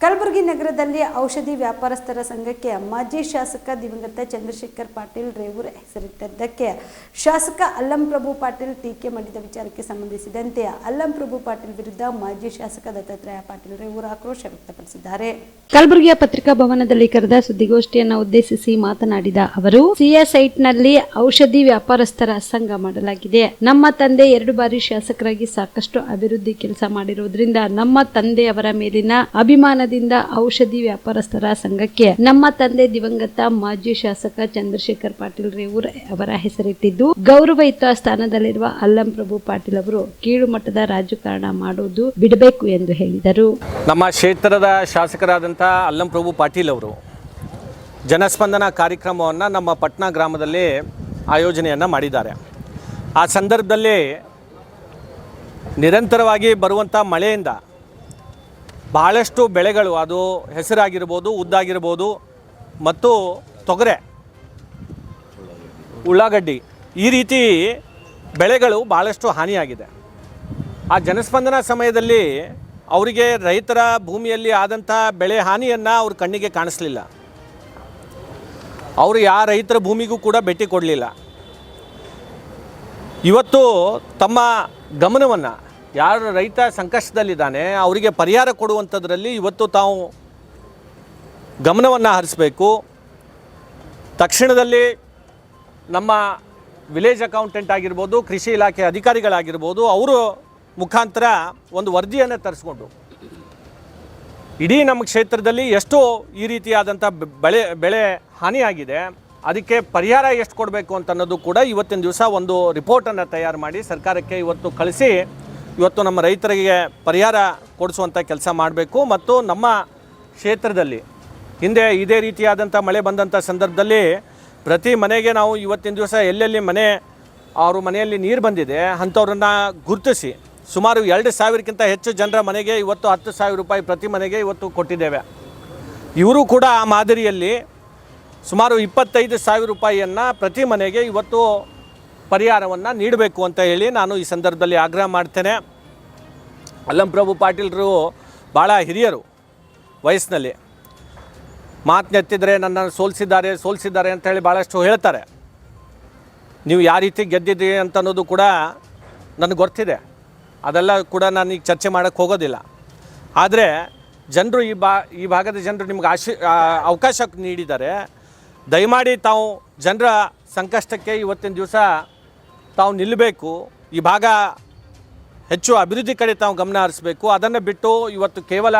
ಕಲಬುರಗಿ ನಗರದಲ್ಲಿ ಔಷಧಿ ವ್ಯಾಪಾರಸ್ಥರ ಸಂಘಕ್ಕೆ ಮಾಜಿ ಶಾಸಕ ದಿವಂಗತ ಚಂದ್ರಶೇಖರ್ ಪಾಟೀಲ್ ರೇವೂರ್ ಹೆಸರಿಟ್ಟದ್ದಕ್ಕೆ ಶಾಸಕ ಅಲ್ಲಂ ಪ್ರಭು ಪಾಟೀಲ್ ಟೀಕೆ ಮಾಡಿದ ವಿಚಾರಕ್ಕೆ ಸಂಬಂಧಿಸಿದಂತೆ ಅಲ್ಲಂ ಪ್ರಭು ಪಾಟೀಲ್ ವಿರುದ್ಧ ಮಾಜಿ ಶಾಸಕ ದತ್ತಾತ್ರೇಯ ಪಾಟೀಲ್ ರೇವೂರ್ ಆಕ್ರೋಶ ವ್ಯಕ್ತಪಡಿಸಿದ್ದಾರೆ. ಕಲಬುರಗಿಯ ಪತ್ರಿಕಾ ಭವನದಲ್ಲಿ ಕರೆದ ಸುದ್ದಿಗೋಷ್ಠಿಯನ್ನು ಉದ್ದೇಶಿಸಿ ಮಾತನಾಡಿದ ಅವರು ಸಿಎಸ್ಐಟ್ನಲ್ಲಿ ಔಷಧಿ ವ್ಯಾಪಾರಸ್ಥರ ಸಂಘ ಮಾಡಲಾಗಿದೆ. ನಮ್ಮ ತಂದೆ ಎರಡು ಬಾರಿ ಶಾಸಕರಾಗಿ ಸಾಕಷ್ಟು ಅಭಿವೃದ್ಧಿ ಕೆಲಸ ಮಾಡಿರುವುದರಿಂದ ನಮ್ಮ ತಂದೆಯವರ ಮೇಲಿನ ಅಭಿಮಾನದಿಂದ ಔಷಧಿ ವ್ಯಾಪಾರಸ್ಥರ ಸಂಘಕ್ಕೆ ನಮ್ಮ ತಂದೆ ದಿವಂಗತ ಮಾಜಿ ಶಾಸಕ ಚಂದ್ರಶೇಖರ್ ಪಾಟೀಲ್ ರೇವೂರ್ ಅವರ ಹೆಸರಿಟ್ಟಿದ್ದು, ಗೌರವಯುತ ಸ್ಥಾನದಲ್ಲಿರುವ ಅಲ್ಲಂ ಪ್ರಭು ಪಾಟೀಲ್ ಅವರು ಕೀಳು ಮಟ್ಟದ ರಾಜಕಾರಣ ಮಾಡುವುದು ಬಿಡಬೇಕು ಎಂದು ಹೇಳಿದರು. ನಮ್ಮ ಕ್ಷೇತ್ರದ ಶಾಸಕರಾದಂತಹ ಅಲ್ಲಂ ಪ್ರಭು ಪಾಟೀಲ್ ಅವರು ಜನಸ್ಪಂದನ ಕಾರ್ಯಕ್ರಮವನ್ನು ನಮ್ಮ ಪಟ್ನಾ ಗ್ರಾಮದಲ್ಲಿ ಆಯೋಜನೆಯನ್ನು ಮಾಡಿದ್ದಾರೆ. ಆ ಸಂದರ್ಭದಲ್ಲಿ ನಿರಂತರವಾಗಿ ಬರುವಂಥ ಮಳೆಯಿಂದ ಬಹಳಷ್ಟು ಬೆಳೆಗಳು, ಅದು ಹೆಸರಾಗಿರ್ಬೋದು, ಉದ್ದಾಗಿರ್ಬೋದು, ಮತ್ತು ತೊಗರೆ, ಉಳ್ಳಾಗಡ್ಡಿ, ಈ ರೀತಿ ಬೆಳೆಗಳು ಭಾಳಷ್ಟು ಹಾನಿಯಾಗಿದೆ. ಆ ಜನಸ್ಪಂದನ ಸಮಯದಲ್ಲಿ ಅವರಿಗೆ ರೈತರ ಭೂಮಿಯಲ್ಲಿ ಆದಂಥ ಬೆಳೆ ಹಾನಿಯನ್ನು ಅವ್ರ ಕಣ್ಣಿಗೆ ಕಾಣಿಸ್ಲಿಲ್ಲ. ಅವರು ಯಾವ ರೈತರ ಭೂಮಿಗೂ ಕೂಡ ಭೇಟಿ ಕೊಡಲಿಲ್ಲ. ಇವತ್ತು ತಮ್ಮ ಗಮನವನ್ನು ಯಾರು ರೈತ ಸಂಕಷ್ಟದಲ್ಲಿದ್ದಾನೆ, ಅವರಿಗೆ ಪರಿಹಾರ ಕೊಡುವಂಥದ್ರಲ್ಲಿ ಇವತ್ತು ತಾವು ಗಮನವನ್ನು ಹರಿಸಬೇಕು. ತಕ್ಷಣದಲ್ಲಿ ನಮ್ಮ ವಿಲೇಜ್ ಅಕೌಂಟೆಂಟ್ ಆಗಿರ್ಬೋದು, ಕೃಷಿ ಇಲಾಖೆ ಅಧಿಕಾರಿಗಳಾಗಿರ್ಬೋದು, ಅವರು ಮುಖಾಂತರ ಒಂದು ವರದಿಯನ್ನು ತರಿಸ್ಕೊಂಡು, ಇಡೀ ನಮ್ಮ ಕ್ಷೇತ್ರದಲ್ಲಿ ಎಷ್ಟು ಈ ರೀತಿಯಾದಂಥ ಬೆಳೆ ಬೆಳೆ ಹಾನಿಯಾಗಿದೆ. ಅದಕ್ಕೆ ಪರಿಹಾರ ಎಷ್ಟು ಕೊಡಬೇಕು ಅಂತ ಅನ್ನೋದು ಕೂಡ ಇವತ್ತಿನ ದಿವಸ ಒಂದು ರಿಪೋರ್ಟನ್ನು ತಯಾರು ಮಾಡಿ ಸರ್ಕಾರಕ್ಕೆ ಇವತ್ತು ಕಳಿಸಿ ಇವತ್ತು ನಮ್ಮ ರೈತರಿಗೆ ಪರಿಹಾರ ಕೊಡಿಸುವಂಥ ಕೆಲಸ ಮಾಡಬೇಕು ಮತ್ತು ನಮ್ಮ ಕ್ಷೇತ್ರದಲ್ಲಿ ಹಿಂದೆ ಇದೇ ರೀತಿಯಾದಂಥ ಮಳೆ ಬಂದಂಥ ಸಂದರ್ಭದಲ್ಲಿ ಪ್ರತಿ ಮನೆಗೆ ನಾವು ಇವತ್ತಿನ ದಿವಸ ಎಲ್ಲೆಲ್ಲಿ ಮನೆ ಅವ್ರ ಮನೆಯಲ್ಲಿ ನೀರು ಬಂದಿದೆ, ಅಂಥವ್ರನ್ನ ಗುರುತಿಸಿ ಸುಮಾರು ಎರಡು ಸಾವಿರಕ್ಕಿಂತ ಹೆಚ್ಚು ಜನರ ಮನೆಗೆ ಇವತ್ತು ಹತ್ತು ಸಾವಿರ ರೂಪಾಯಿ ಪ್ರತಿ ಮನೆಗೆ ಇವತ್ತು ಕೊಟ್ಟಿದ್ದೇವೆ. ಇವರು ಕೂಡ ಆ ಮಾದರಿಯಲ್ಲಿ ಸುಮಾರು ಇಪ್ಪತ್ತೈದು ಸಾವಿರ ರೂಪಾಯಿಯನ್ನು ಪ್ರತಿ ಮನೆಗೆ ಇವತ್ತು ಪರಿಹಾರವನ್ನು ನೀಡಬೇಕು ಅಂತ ಹೇಳಿ ನಾನು ಈ ಸಂದರ್ಭದಲ್ಲಿ ಆಗ್ರಹ ಮಾಡ್ತೇನೆ. ಅಲ್ಲಂ ಪ್ರಭು ಪಾಟೀಲ್ರು ಭಾಳ ಹಿರಿಯರು ವಯಸ್ಸಿನಲ್ಲಿ. ಮಾತನ್ನೆತ್ತಿದರೆ ನನ್ನನ್ನು ಸೋಲಿಸಿದ್ದಾರೆ ಸೋಲಿಸಿದ್ದಾರೆ ಅಂತ ಹೇಳಿ ಭಾಳಷ್ಟು ಹೇಳ್ತಾರೆ. ನೀವು ಯಾವ ರೀತಿ ಗೆದ್ದಿದ್ದೀರಿ ಅಂತ ಅನ್ನೋದು ಕೂಡ ನನಗೆ ಗೊತ್ತಿದೆ. ಅದೆಲ್ಲ ಕೂಡ ನಾನು ಈಗ ಚರ್ಚೆ ಮಾಡೋಕ್ಕೆ ಹೋಗೋದಿಲ್ಲ. ಆದರೆ ಜನರು ಈ ಬಾ, ಈ ಭಾಗದ ಜನರು ನಿಮ್ಗೆ ಆಶಿ ಅವಕಾಶ ನೀಡಿದ್ದಾರೆ. ದಯಮಾಡಿ ತಾವು ಜನರ ಸಂಕಷ್ಟಕ್ಕೆ ಇವತ್ತಿನ ದಿವಸ ತಾವು ನಿಲ್ಲಬೇಕು ಈ ಭಾಗ ಹೆಚ್ಚು ಅಭಿವೃದ್ಧಿ ಕಡೆ ತಾವು ಗಮನ ಹರಿಸಬೇಕು. ಅದನ್ನು ಬಿಟ್ಟು ಇವತ್ತು ಕೇವಲ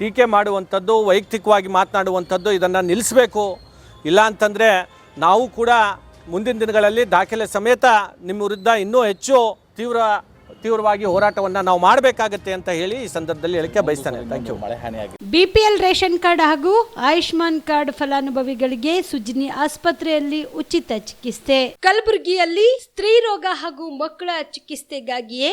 ಟೀಕೆ ಮಾಡುವಂಥದ್ದು ವೈಯಕ್ತಿಕವಾಗಿ ಮಾತನಾಡುವಂಥದ್ದು ಇದನ್ನು ನಿಲ್ಲಿಸಬೇಕು. ಇಲ್ಲ ಅಂತಂದರೆ ನಾವು ಕೂಡ ಮುಂದಿನ ದಿನಗಳಲ್ಲಿ ದಾಖಲೆ ಸಮೇತ ನಿಮ್ಮ ವಿರುದ್ಧ ಇನ್ನೂ ಹೆಚ್ಚು ತೀವ್ರ ತೀವ್ರವಾಗಿ ಹೋರಾಟವನ್ನು ನಾವು ಮಾಡಬೇಕಾಗತ್ತೆ ಅಂತ ಹೇಳಿ ಈ ಸಂದರ್ಭದಲ್ಲಿ ಹೇಳಿಕೆ ಬಯಸ್ತಾನೆ. Thank you BPL ration card ಹಾಗೂ ಆಯುಷ್ಮಾನ್ ಕಾರ್ಡ್ ಫಲಾನುಭವಿಗಳಿಗೆ ಸುಜ್ನಿ ಆಸ್ಪತ್ರೆಯಲ್ಲಿ ಉಚಿತ ಚಿಕಿತ್ಸೆ. ಕಲಬುರಗಿಯಲ್ಲಿ ಸ್ತ್ರೀ ರೋಗ ಹಾಗೂ ಮಕ್ಕಳ ಚಿಕಿತ್ಸೆಗಾಗಿಯೇ